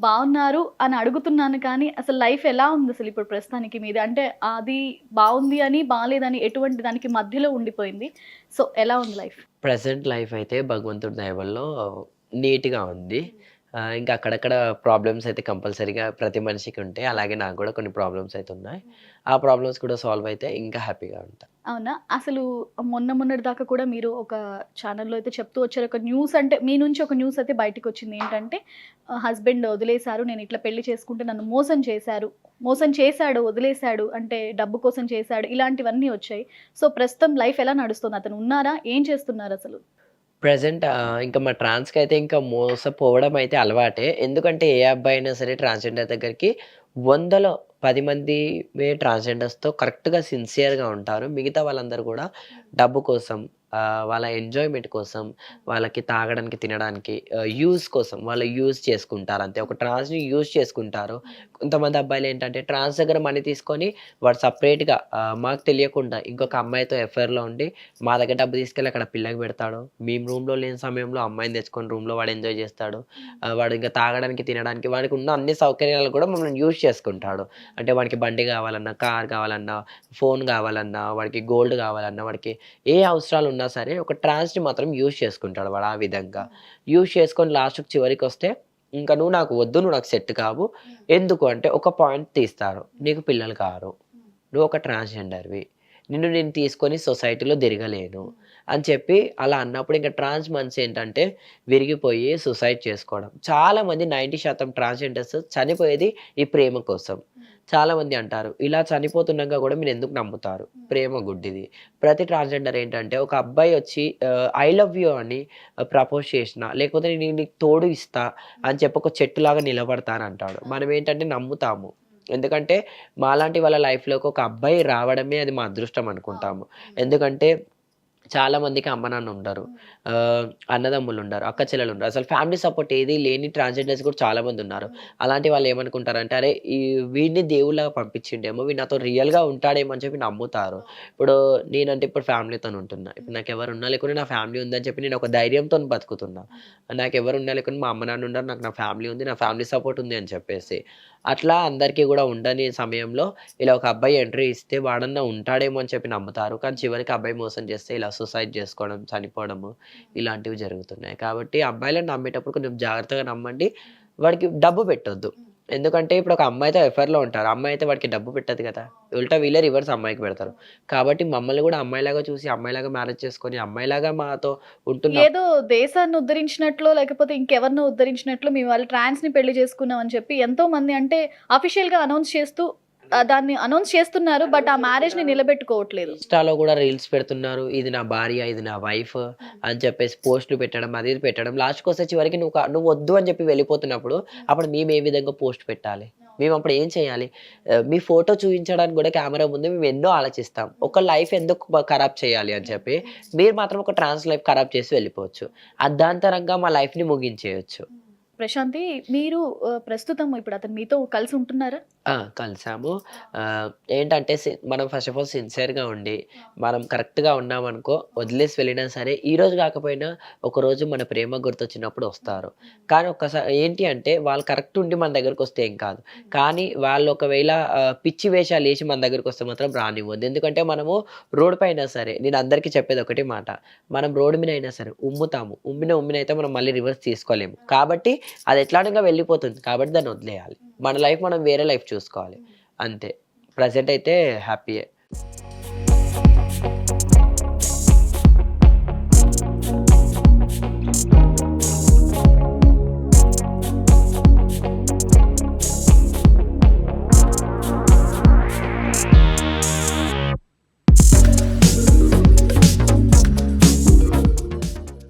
బాగున్నారు అని అడుగుతున్నాను కానీ అసలు లైఫ్ ఎలా ఉంది అసలు ఇప్పుడు ప్రస్తుతానికి మీది? అంటే అది బాగుంది అని బాగాలేదని ఎటువంటి దానికి మధ్యలో ఉండిపోయింది. సో ఎలా ఉంది లైఫ్? ప్రజెంట్ లైఫ్ అయితే భగవంతుడి దయ వల్ల నీట్గా ఉంది. ఇంకా అక్కడక్కడ ప్రాబ్లమ్స్ అయితే కంపల్సరీగా ప్రతి మనిషికి ఉంటాయి. అలాగే నాకు కూడా కొన్ని ప్రాబ్లమ్స్ అయితే ఉన్నాయి. ఆ ప్రాబ్లమ్స్ కూడా సాల్వ్ అయితే ఇంకా హ్యాపీగా ఉంటాను అవునా? అసలు మొన్న మొన్నటి దాకా కూడా మీరు ఒక ఛానల్లో అయితే చెప్తూ వచ్చారు. ఒక న్యూస్ అంటే మీ నుంచి ఒక న్యూస్ అయితే బయటకు వచ్చింది. ఏంటంటే హస్బెండ్ వదిలేశారు. నేను ఇట్లా పెళ్ళి చేసుకుంటే నన్ను మోసం చేశారు. మోసం చేశాడు వదిలేశాడు. అంటే డబ్బు కోసం చేశాడు. ఇలాంటివన్నీ వచ్చాయి. సో ప్రస్తుతం లైఫ్ ఎలా నడుస్తుంది? అతను ఉన్నారా? ఏం చేస్తున్నారు అసలు? ప్రజెంట్ ఇంకా మా ట్రాన్స్కి అయితే ఇంకా మోసపోవడం అయితే అలవాటే. ఎందుకంటే ఏ అబ్బాయి అయినా సరే ట్రాన్స్జెండర్ దగ్గరికి వందలో పది మంది ట్రాన్స్జెండర్స్తో కరెక్ట్గా సిన్సియర్గా ఉంటారు. మిగతా వాళ్ళందరూ కూడా డబ్బు కోసం వాళ్ళ ఎంజాయ్మెంట్ కోసం వాళ్ళకి తాగడానికి తినడానికి యూస్ కోసం వాళ్ళు యూజ్ చేసుకుంటారు అంతే. ఒక ట్రాన్స్ని యూజ్ చేసుకుంటారు. కొంతమంది అబ్బాయిలు ఏంటంటే ట్రాన్స్ దగ్గర మనీ తీసుకొని వాడు సపరేట్గా మాకు తెలియకుండా ఇంకొక అమ్మాయితో ఎఫ్ఐఆర్లో ఉండి మా దగ్గర డబ్బు తీసుకెళ్ళి అక్కడ పిల్లకి పెడతాడు. మేము రూమ్లో లేని సమయంలో అమ్మాయిని తెచ్చుకొని రూమ్లో వాడు ఎంజాయ్ చేస్తాడు. వాడు ఇంకా తాగడానికి తినడానికి వాడికి ఉన్న అన్ని సౌకర్యాలు కూడా మమ్మల్ని యూజ్ చేసుకుంటాడు. అంటే వాడికి బండి కావాలన్నా కార్ కావాలన్నా ఫోన్ కావాలన్నా వాడికి గోల్డ్ కావాలన్నా వాడికి ఏ అవసరాలు ఉన్నా సరే ఒక ట్రాన్స్ని మాత్రం యూజ్ చేసుకుంటాడు వాడు ఆ విధంగా. యూజ్ చేసుకొని లాస్ట్కి చివరికి వస్తే ఇంకా నువ్వు నాకు వద్దు నువ్వు నాకు సెట్ కావు. ఎందుకు అంటే ఒక పాయింట్ తీస్తారు నీకు పిల్లలు కారు. నువ్వు ఒక ట్రాన్స్జెండర్వి. నిన్ను నేను తీసుకొని సొసైటీలో తిరగలేను అని చెప్పి అలా అన్నప్పుడు ఇంకా ట్రాన్స్ మన్స్ ఏంటంటే విరిగిపోయి సూసైడ్ చేసుకోవడం. చాలా మంది నైంటీ శాతం ట్రాన్స్జెండర్స్ చనిపోయేది ఈ ప్రేమ కోసం. చాలామంది అంటారు ఇలా చనిపోతుండగా కూడా మీరు ఎందుకు నమ్ముతారు? ప్రేమ గుడ్డిది. ప్రతి ట్రాన్స్జెండర్ ఏంటంటే ఒక అబ్బాయి వచ్చి ఐ లవ్ యూ అని uh, ప్రపోజ్ చేసిన లేకపోతే నేను నీకు తోడు ఇస్తా అని చెప్పి ఒక చెట్టులాగా నిలబడతాను అంటాడు మనం ఏంటంటే నమ్ముతాము. ఎందుకంటే మాలాంటి వాళ్ళ లైఫ్లోకి ఒక అబ్బాయి రావడమే అది మా అదృష్టం అనుకుంటాము. ఎందుకంటే చాలామందికి అమ్మ నాన్న ఉండరు. అన్నదమ్ములు ఉండరు అక్క చెల్లెలు ఉండరు అసలు ఫ్యామిలీ సపోర్ట్ ఏది లేని ట్రాన్స్జెండర్స్ కూడా చాలామంది ఉన్నారు. అలాంటి వాళ్ళు ఏమనుకుంటారంటే అరే ఈ వీడిని దేవుళ్ళగా పంపించిండేమో వీడు నాతో రియల్గా ఉంటాడేమో అని చెప్పి నమ్ముతారు. ఇప్పుడు నేనంటే ఇప్పుడు ఫ్యామిలీతో ఉంటున్నా. ఇప్పుడు నాకు ఎవరు ఉన్నా లేకుండా నా ఫ్యామిలీ ఉందని చెప్పి నేను ఒక ధైర్యంతో బతుకుతున్నా. నాకు ఎవరు ఉన్నా లేకుండా మా అమ్మ నాన్న ఉన్నారు నాకు నా ఫ్యామిలీ ఉంది నా ఫ్యామిలీ సపోర్ట్ ఉంది అని చెప్పేసి. అట్లా అందరికీ కూడా ఉండని సమయంలో ఇలా ఒక అబ్బాయి ఎంట్రీ ఇస్తే వాడన్నా ఉంటాడేమో అని చెప్పి నమ్ముతారు. కానీ చివరికి అబ్బాయి మోసం చేస్తే ఇలా సూసైడ్ చేసుకోవడం చనిపోవడము ఇలాంటివి జరుగుతున్నాయి. కాబట్టి అమ్మాయిలను నమ్మేటప్పుడు కొంచెం జాగ్రత్తగా నమ్మండి. వాడికి డబ్బు పెట్టొద్దు. ఎందుకంటే ఇప్పుడు ఒక అమ్మాయితో ఎఫ్ఐఆర్లో ఉంటారు. అమ్మాయి అయితే వాడికి డబ్బు పెట్టదు కదా. ఉల్టా వీళ్ళే రివర్స్ అమ్మాయికి పెడతారు. కాబట్టి మమ్మల్ని కూడా అమ్మాయిలాగా చూసి అమ్మాయిలాగా మ్యారేజ్ చేసుకొని అమ్మాయిలాగా మాతో ఉంటున్న. ఏదో దేశాన్ని ఉద్ధరించినట్లు లేకపోతే ఇంకెవరినో ఉద్ధరించినట్లు మేము వాళ్ళు ట్రాన్స్ని పెళ్ళి చేసుకున్నాం అని చెప్పి ఎంతో మంది అంటే అఫీషియల్గా అనౌన్స్ చేస్తూ దాన్ని అనౌన్స్ చేస్తున్నారు బట్ ఆ మ్యారేజ్ని నిలబెట్టుకోవట్లేదు. ఇన్స్టాలో కూడా రీల్స్ పెడుతున్నారు ఇది నా భార్య ఇది నా వైఫ్ అని చెప్పేసి పోస్టులు పెట్టడం అది ఇది పెట్టడం. లాస్ట్కి వస్తే చివరికి నువ్వు నువ్వు వద్దు అని చెప్పి వెళ్ళిపోతున్నప్పుడు అప్పుడు మేము ఏ విధంగా పోస్ట్ పెట్టాలి? మేము అప్పుడు ఏం చేయాలి? మీ ఫోటో చూపించడానికి కూడా కెమెరా ముందు మేము ఎన్నో ఆలోచిస్తాం. ఒక లైఫ్ ఎందుకు ఖరాబ్ చేయాలి అని చెప్పి మీరు మాత్రం ఒక ట్రాన్స్ లైఫ్ ఖరాబ్ చేసి వెళ్ళిపోవచ్చు. అర్ధాంతరంగా మా లైఫ్ని ముగించేయచ్చు. ప్రశాంతి మీరు ప్రస్తుతం ఇప్పుడు అతను మీతో కలిసి ఉంటున్నారా? కలిసాము. ఏంటంటే మనం ఫస్ట్ ఆఫ్ ఆల్ సిన్సియర్గా ఉండి మనం కరెక్ట్గా ఉన్నామనుకో వదిలేసి వెళ్ళినా సరే ఈ రోజు కాకపోయినా ఒక రోజు మన ప్రేమ గుర్తొచ్చినప్పుడు వస్తారు. కానీ ఒక్కసారి ఏంటి అంటే వాళ్ళు కరెక్ట్ ఉండి మన దగ్గరకు వస్తే ఏం కాదు. కానీ వాళ్ళు ఒకవేళ పిచ్చి వేషాలు వేసి మన దగ్గరకు వస్తే మాత్రం రానివ్వద్దు. ఎందుకంటే మనము రోడ్ పైన సరే నేను అందరికీ చెప్పేది ఒకటి మాట. మనం రోడ్డు మీద అయినా సరే ఉమ్ముతాము. ఉమ్మిన ఉమ్మిన అయితే మనం మళ్ళీ రివర్స్ తీసుకోలేము. కాబట్టి అది ఎట్లాంటిగా వెళ్ళిపోతుంది కాబట్టి దాన్ని వదిలేయాలి. మన లైఫ్ మనం వేరే లైఫ్ చూసుకోవాలి. అంతే. ప్రజెంట్ అయితే హ్యాపీయే.